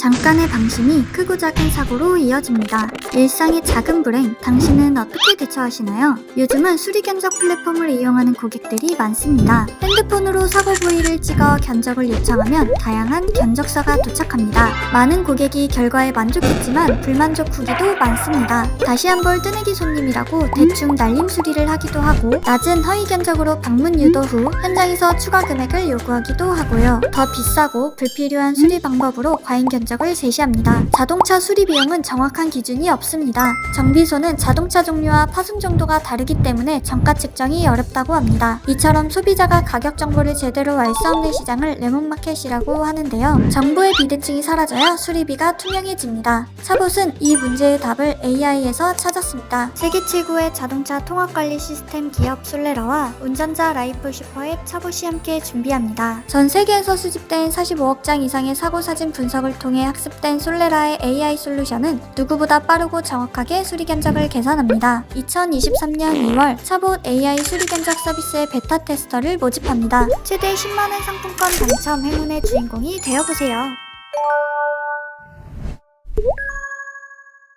잠깐의 방심이 크고 작은 사고로 이어집니다. 일상의 작은 불행, 당신은 어떻게 대처하시나요? 요즘은 수리 견적 플랫폼을 이용하는 고객들이 많습니다. 핸드폰으로 사고 부위를 찍어 견적을 요청하면 다양한 견적서가 도착합니다. 많은 고객이 결과에 만족했지만 불만족 후기도 많습니다. 다시 한번 뜨내기 손님이라고 대충 날림 수리를 하기도 하고 낮은 허위 견적으로 방문 유도 후 현장에서 추가 금액을 요구하기도 하고요. 더 비싸고 불필요한 수리 방법으로 과잉 견적 을 제시합니다. 자동차 수리 비용은 정확한 기준이 없습니다. 정비소는 자동차 종류와 파손 정도가 다르기 때문에 정가 측정이 어렵다고 합니다. 이처럼 소비자가 가격 정보를 제대로 알 수 없는 시장을 레몬마켓이라고 하는데요. 정보의 비대칭이 사라져야 수리비가 투명해집니다. 차봇은 이 문제의 답을 AI에서 찾았습니다. 세계 최고의 자동차 통합 관리 시스템 기업 솔레라와 운전자 라이프 슈퍼의 차봇이 함께 준비합니다. 전 세계에서 수집된 45억 장 이상의 사고 사진 분석을 통해 학습된 솔레라의 AI 솔루션은 누구보다 빠르고 정확하게 수리 견적을 계산합니다. 2023년 2월 차봇 AI 수리 견적 서비스의 베타 테스터를 모집합니다. 최대 10만원 상품권 당첨 행운의 주인공이 되어보세요.